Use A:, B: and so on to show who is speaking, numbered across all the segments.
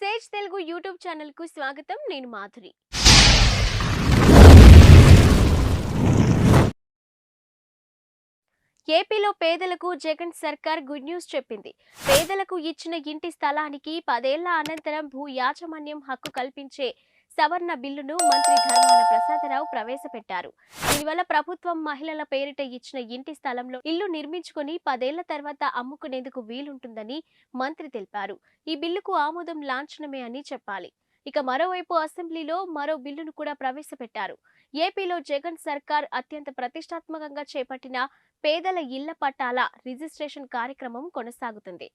A: Sage Telugu YouTube ఛానల్కు స్వాగతం. నేను మాధురి. ఏపీలో పేదలకు జగన్ సర్కార్ గుడ్ న్యూస్ చెప్పింది. పేదలకు ఇచ్చిన ఇంటి స్థలానికి పదేళ్ళ అనంతరం భూ యాజమాన్యం హక్కు కల్పించే సవర్ణ బిల్లును మంత్రి ధర్మాన ప్రసాదరావు ప్రవేశపెట్టారు. దీనివల్ల ప్రభుత్వం మహిళల పేరిట ఇచ్చిన ఇంటి స్థలంలో ఇల్లు నిర్మించుకుని పదేళ్ళ తర్వాత అమ్ముకునేందుకు వీలుంటుందని మంత్రి తెలిపారు. ఈ బిల్లుకు ఆమోదం లాంఛనమే అని చెప్పాలి. ఇక మరోవైపు అసెంబ్లీలో మరో బిల్లును కూడా ప్రవేశపెట్టారు. ఏపీలో జగన్ సర్కార్ అత్యంత ప్రతిష్టాత్మకంగా చేపట్టిన పేదల ఇళ్ళ పట్టాల రిజిస్ట్రేషన్ కార్యక్రమం కొనసాగుతుంది.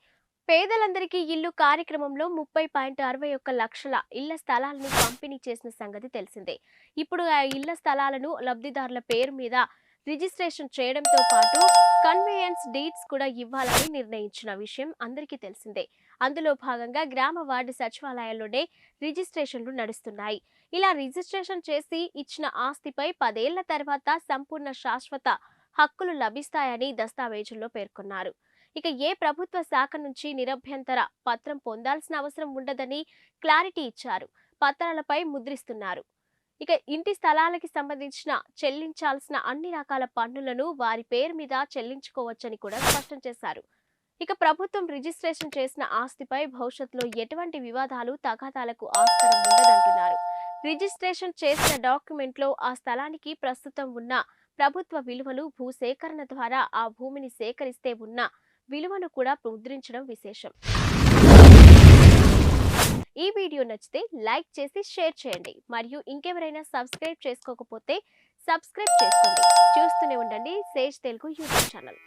A: పేదలందరికీ ఇల్లు కార్యక్రమంలో ముప్పై పాయింట్ అరవై ఒక్క లక్షల ఇళ్ళ స్థలాలను పంపిణీ చేసిన సంగతి తెలిసిందే. ఇప్పుడు ఆ ఇళ్ళ స్థలాలను లబ్ధిదారుల పేరు మీద రిజిస్ట్రేషన్ చేయడంతో పాటు కన్వేయన్స్ డీడ్స్ కూడా ఇవ్వాలని నిర్ణయించిన విషయం అందరికీ తెలిసిందే. అందులో భాగంగా గ్రామ వార్డు సచివాలయాల్లోనే రిజిస్ట్రేషన్లు నడుస్తున్నాయి. ఇలా రిజిస్ట్రేషన్ చేసి ఇచ్చిన ఆస్తిపై పదేళ్ళ తర్వాత సంపూర్ణ శాశ్వత హక్కులు లభిస్తాయని దస్తావేజుల్లో పేర్కొన్నారు. ఇక ఏ ప్రభుత్వ శాఖ నుంచి నిరభ్యంతర పత్రం పొందాల్సిన అవసరం ఉండదని క్లారిటీ ఇచ్చారు. పత్రాలపై ముద్రిస్తున్నారు. ఇక ఇంటి స్థలాలకి సంబంధించిన చెల్లించాల్సిన అన్ని రకాల పన్నులను వారి పేరు మీద చెల్లించుకోవచ్చని కూడా స్పష్టం చేశారు. ఇక ప్రభుత్వం రిజిస్ట్రేషన్ చేసిన ఆస్తిపై భవిష్యత్తులో ఎటువంటి వివాదాలు తగాదాలకు ఆస్కారం ఉండదంటున్నారు. రిజిస్ట్రేషన్ చేసిన డాక్యుమెంట్లో ఆ స్థలానికి ప్రస్తుతం ఉన్న ప్రభుత్వ విలువలు భూసేకరణ ద్వారా ఆ భూమిని సేకరిస్తే ఉన్న విలువను కూడా ముద్రించడం విశేషం. ఈ వీడియో నచ్చితే లైక్ చేసి షేర్ చేయండి. మరియు ఇంకెవరైనా సబ్స్క్రైబ్ చేసుకోకపోతే సబ్స్క్రైబ్ చేసుకోండి. చూస్తూనే ఉండండి. Sage Telugu YouTube channel.